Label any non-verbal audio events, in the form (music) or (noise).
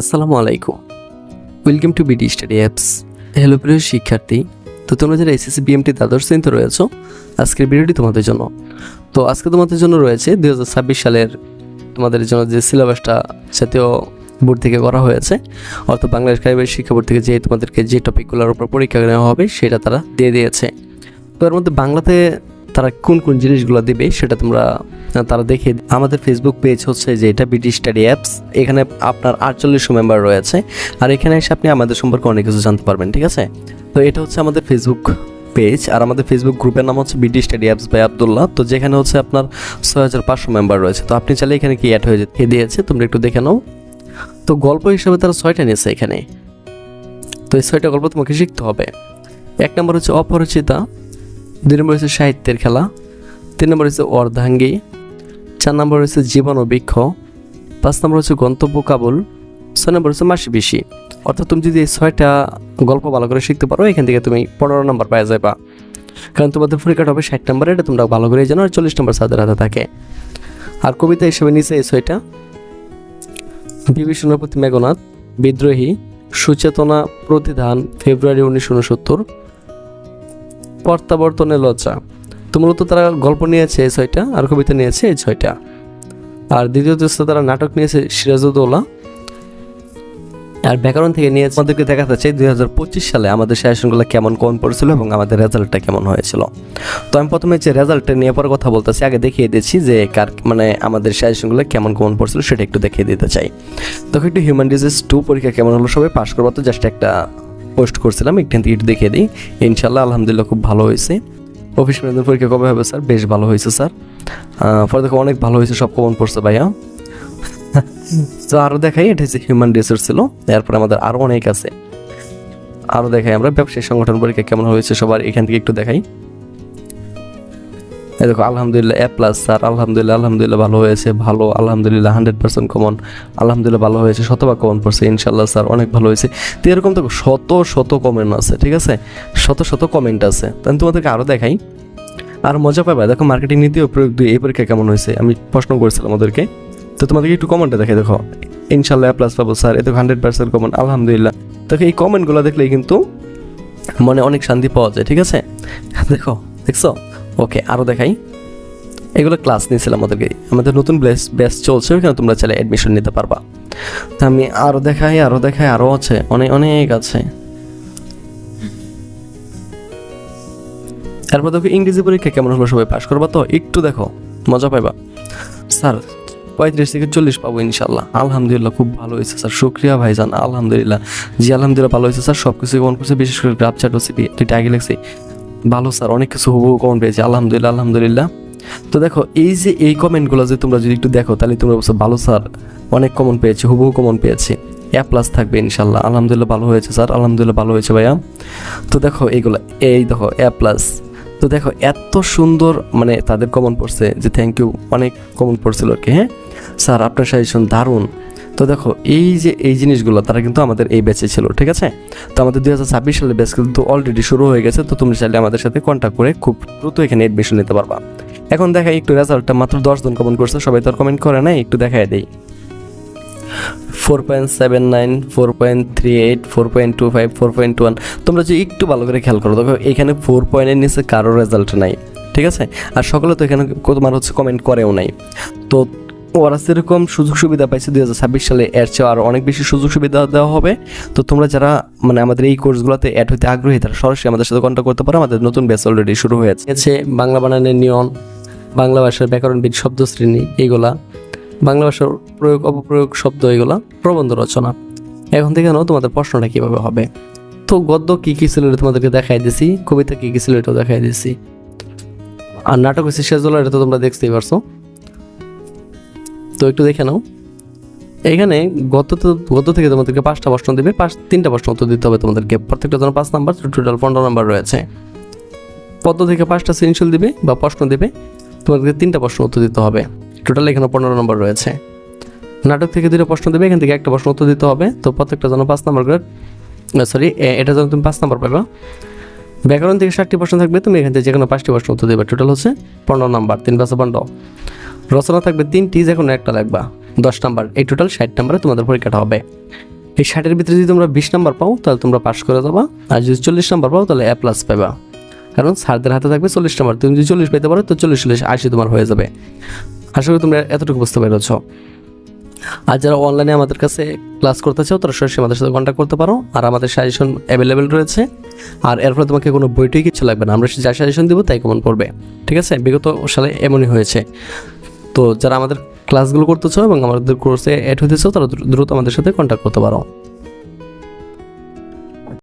আসসালামু আলাইকুম। Welcome to BD study apps hello প্রিয় শিক্ষার্থী। তো তোমরা যারা এসএসসি বিএমটি দ্বাদশ শ্রেণীতে রয়েছো, আজকের ভিডিওটি তোমাদের জন্য। তো আজকে তোমাদের জন্য রয়েছে দুই হাজার ছাব্বিশ সালের তোমাদের জন্য যে সিলেবাসটা জাতীয় বোর্ড থেকে করা হয়েছে, অর্থাৎ বাংলাদেশ কারিগরি শিক্ষা বোর্ড থেকে যে তোমাদেরকে যে টপিকগুলোর উপর পরীক্ষা নেওয়া হবে, সেটা তারা দিয়ে দিয়েছে। তো এর মধ্যে বাংলাতে তারা কোন কোন জিনিসগুলো দেবে সেটা তোমরা তারা দেখে আমাদের ফেসবুক পেজ হচ্ছে যে এটা বিডি স্টাডি অ্যাপস এখানে আপনার আটচল্লিশশো মেম্বার রয়েছে। আর এখানে এসে আপনি আমাদের সম্পর্কে অনেক কিছু জানতে পারবেন, ঠিক আছে? তো এটা হচ্ছে আমাদের ফেসবুক পেজ আর আমাদের ফেসবুক গ্রুপের নাম হচ্ছে BD study apps by Abdullah তো যেখানে হচ্ছে আপনার ছয় হাজার পাঁচশো মেম্বার রয়েছে। তো আপনি চাইলে এখানে কি অ্যাড হয়ে দিয়েছে, তোমরা একটু দেখে নাও। তো গল্প হিসেবে তারা ছয়টা নিয়েছে এখানে। তো এই ছয়টা গল্প তোমাকে শিখতে হবে। এক নম্বর হচ্ছে অপরিচিতা। দুই নম্বর হচ্ছে সাহিত্যের খেলা, তিন নম্বর হচ্ছে অর্ধাঙ্গী, চার নম্বর হচ্ছে জীবন বৃক্ষ, পাঁচ নম্বর হচ্ছে গন্তব্য কাবুল, ছয় নম্বর হচ্ছে মাসি বেশি অর্থাৎ তুমি যদি এই ছয়টা গল্প ভালো করে শিখতে পারো, এখান থেকে তুমি পনেরো নম্বর পাওয়া যাবা কারণ তোমাদের পরীক্ষাটা হবে ষাট নম্বরে, এটা তোমরা ভালো করে জানো, আর চল্লিশ নম্বর সাদের হাতে থাকে। আর কবিতা হিসেবে নিচে এই ছয়টা। বিভীষণপতি মেঘনাথ, বিদ্রোহী, সুচেতনা প্রতিধান, ফেব্রুয়ারি উনিশশো উনসত্তর প্রত্যাবর্তনে লজ্জা। তো মূলত তারা গল্প নিয়েছে এই ছয়টা আর কবিতা নিয়েছে এই ছয়টা। আর দ্বিতীয়ত হচ্ছে তারা নাটক নিয়েছে সিরাজউদ্দৌলা। আর ব্যাকরণ থেকে নিয়েছে আমাদেরকে দেখাতে চাই দুই হাজার পঁচিশ সালে আমাদের সেশনগুলো কেমন কম পড়েছিল এবং আমাদের রেজাল্টটা কেমন হয়েছিল। তো আমি প্রথমে যে রেজাল্টটা নিয়ে পরে কথা বলতেছি, আগে দেখিয়ে দিচ্ছি যে কার মানে আমাদের সেশনগুলো কেমন কমন পড়ছিল সেটা একটু দেখিয়ে দিতে চাই। তখন একটু হিউম্যান ডিজিজ টু পরীক্ষা কেমন হলো সবাই পাশ করব তো জাস্ট একটা পোস্ট করছিলাম, একটু ইট দেখিয়ে দিই। ইনশাল্লাহ আলহামদুলিল্লাহ, খুব ভালো হয়েছে। অফিস ম্যানেজমেন্ট পরীক্ষা কবে হবে, স্যার? বেশ ভালো হয়েছে, স্যার। ফলে দেখো অনেক ভালো হয়েছে, সব কমন পড়ছে ভাইয়া। (laughs) তো আরও দেখাই, এটা হচ্ছে হিউম্যান রিসোর্স ছিল। এরপর আমাদের আরও অনেক আছে। আরও দেখাই আমরা, ব্যবসায়ী সংগঠন পরীক্ষা কেমন হয়েছে, সবার এখান থেকে একটু দেখাই। দেখো, আলহামদুলিল্লাহ এ প্লাস স্যার আলহামদুলিল্লাহ আলহামদুলিল্লাহ ভালো হয়েছে, ভালো, আলহামদুলিল্লাহ হান্ড্রেড পার্সেন্ট কমন আলহামদুলিল্লাহ ভালো হয়েছে, শতভাগ কমন পড়ছে ইনশাল্লাহ স্যার অনেক ভালো হয়েছে। তো এরকম দেখো শত শত কমেন্ট আছে, ঠিক আছে? শত শত কমেন্ট আছে। তাহলে তোমাদেরকে আরও দেখাই, আর মজা পাবে। দেখো মার্কেটিং নীতি ও প্রয়োগ দুই এই পরীক্ষা কেমন হয়েছে? আমি প্রশ্ন করেছিলাম ওদেরকে। তো তোমাদেরকে একটু কমেন্টটা দেখে দেখো। ইনশাল্লাহ এ প্লাস পাবো স্যার এতে হান্ড্রেড পার্সেন্ট কমন আলহামদুলিল্লাহ। দেখো, এই কমেন্টগুলো দেখলেই কিন্তু মনে অনেক শান্তি পাওয়া যায়, ঠিক আছে? দেখো, দেখছ? ওকে আরও দেখাই। এগুলো ক্লাস নিয়েছিলাম আমাদেরকে আমাদের নতুন ব্যাচ ব্যাচ চলছে, ওইখানে তোমরা চাইলে অ্যাডমিশন নিতে পারবা। তা আমি আরও দেখাই আরও দেখাই আরও আছে অনেক অনেক আছে। তারপর দেখো, ইংরেজি পরীক্ষা কেমন হলো সবাই পাশ করবা তো? একটু দেখো, মজা পাইবা। স্যার, পঁয়ত্রিশ থেকে চল্লিশ পাবো ইনশাল্লাহ আলহামদুলিল্লাহ, খুব ভালো হয়েছে স্যার। শুক্রিয়া ভাইজান, আলহামদুলিল্লাহ। জি, আলহামদুলিল্লাহ ভালো হয়েছে স্যার। সব কিছু কমন করছে? বিশেষ করে গ্রাফ চার্ট ওসিপি এটা আগে লাগছে ভালো স্যার, অনেক কিছু হুবহু কমন পেয়েছি। আলহামদুলিল্লাহ আলহামদুলিল্লাহ। তো দেখো, এই যে এই কমেন্টগুলো যে তোমরা যদি একটু দেখো, তাহলে তোমরা বলছো ভালো স্যার, অনেক কমন পেয়েছি, হুবহু কমন পেয়েছি। এ প্লাস থাকবে ইনশাল্লাহ। আলহামদুলিল্লাহ ভালো হয়েছে স্যার, আলহামদুলিল্লাহ ভালো হয়েছে ভাইয়া। তো দেখো এইগুলো, এই দেখো এ প্লাস তো দেখো, এত সুন্দর মানে তাদের কমন পড়ছে যে থ্যাংক ইউ অনেক কমন পড়ছিল আর কি হ্যাঁ? স্যার, আপনার সাজেশন দারুণ। তো দেখো, এই যে এই জিনিসগুলো, তারা কিন্তু আমাদের এই ব্যাচে ছিল, ঠিক আছে? তো আমাদের দুই হাজার ছাব্বিশ সালের ব্যাচ কিন্তু অলরেডি শুরু হয়ে গেছে, তো তুমি চাইলে আমাদের সাথে কন্ট্যাক্ট করে খুব দ্রুত এখানে এডমিশন নিতে পারবা। এখন দেখাই একটু রেজাল্টটা মাত্র দশজন কমেন্ট করছে, সবাই তো আর কমেন্ট করে নাই, একটু দেখাই দেই। Four point seven nine four point three eight four point two five four point one তোমরা যদি একটু ভালো করে খেয়াল করো, দেখো, এখানে ফোর পয়েন্টের নিচে কারও রেজাল্ট নাই, ঠিক আছে? আর সকলে তো এখানে তোমার হচ্ছে কমেন্ট করেও নাই। তো ওরা সেরকম সুযোগ সুবিধা পাইছে দুই হাজার ছাব্বিশ সালে। এর চেয়ে আরও অনেক বেশি সুযোগ সুবিধা দেওয়া হবে। তো তোমরা যারা মানে আমাদের এই কোর্সগুলোতে অ্যাড হতে আগ্রহী, তারা সরাসরি আমাদের সাথে কন্ট্যাক্ট করতে পারো। আমাদের নতুন ব্যাচ অলরেডি শুরু হয়েছে। বাংলা বানানের নিয়ম, বাংলা ভাষার ব্যাকরণবিদ শব্দ শ্রেণি, এইগুলা। বাংলা ভাষার প্রয়োগ, অপপ্রয়োগ শব্দ এগুলা প্রবন্ধ রচনা। এখন থেকে জানো তোমাদের প্রশ্নটা কীভাবে হবে। তো গদ্য কী কী ছিল এটা তোমাদেরকে দেখাই দিছি, কবিতা কী কী ছিল এটাও দেখাই দিছি। আর নাটক হচ্ছে শেষগুলো এটা তো তোমরা দেখতেই পারছ। তো একটু দেখে নাও। এখানে গত গত থেকে তোমাদেরকে পাঁচটা প্রশ্ন দেবে, পাঁচ, তিনটা প্রশ্ন উত্তর দিতে হবে তোমাদেরকে। প্রত্যেকটা জন্য পাঁচ নাম্বার টোটাল পনেরো নাম্বার রয়েছে। পদ্ম থেকে পাঁচটা সৃজনশীল দিবে বা প্রশ্ন দেবে, তোমাদেরকে তিনটা প্রশ্ন উত্তর দিতে হবে। টোটাল এখানে পনেরো নম্বর রয়েছে। নাটক থেকে দুটো প্রশ্ন দেবে, এখান থেকে একটা প্রশ্ন উত্তর দিতে হবে। তো প্রত্যেকটা জন্য পাঁচ নম্বর করে সরি এটা জন্য তুমি পাঁচ নম্বর পাবা ব্যাকরণ থেকে ষাটটি প্রশ্ন থাকবে, তুমি এখান থেকে যে কোনো পাঁচটি প্রশ্ন উত্তর দেবে। টোটাল হচ্ছে পনেরো নাম্বার, তিন পাঁচে পনেরো। রচনা থাকবে তিনটি, যে কোনো একটা লাগবা। দশ নাম্বার, এই টোটাল ষাট নাম্বারে তোমাদের পরীক্ষাটা হবে। এই ষাটের ভিতরে যদি তোমরা বিশ নাম্বার পাও, তাহলে তোমরা পাস করে যাবা। আর যদি চল্লিশ নাম্বার পাও, তাহলে এ প্লাস পাবা। কারণ স্যারদের হাতে থাকবে চল্লিশ নাম্বার। তুমি যদি চল্লিশ পেতে পারো, তো চল্লিশ চল্লিশ আশি তোমার হয়ে যাবে। আশা করি তোমরা এতটুকু বুঝতে পেরেছ। আর যারা অনলাইনে আমাদের কাছে ক্লাস করতে চাও, তারা সরাসরি আমাদের সাথে কন্ট্যাক্ট করতে পারো। আর আমাদের সাজেশন অ্যাভেলেবেল রয়েছে। আর এর ফলে তোমাকে কোনো বইটই কিছু লাগবে না। আমরা যা সাজেশন দেবো, তাই কমন পড়বে। ঠিক আছে? বিগত সালে এমনই হয়েছে। তো যারা আমাদের ক্লাসগুলো করতে চাও এবং আমাদের কোর্সে অ্যাড হতে চাও তারা দ্রুত আমাদের সাথে কন্ট্যাক্ট করতে পারো।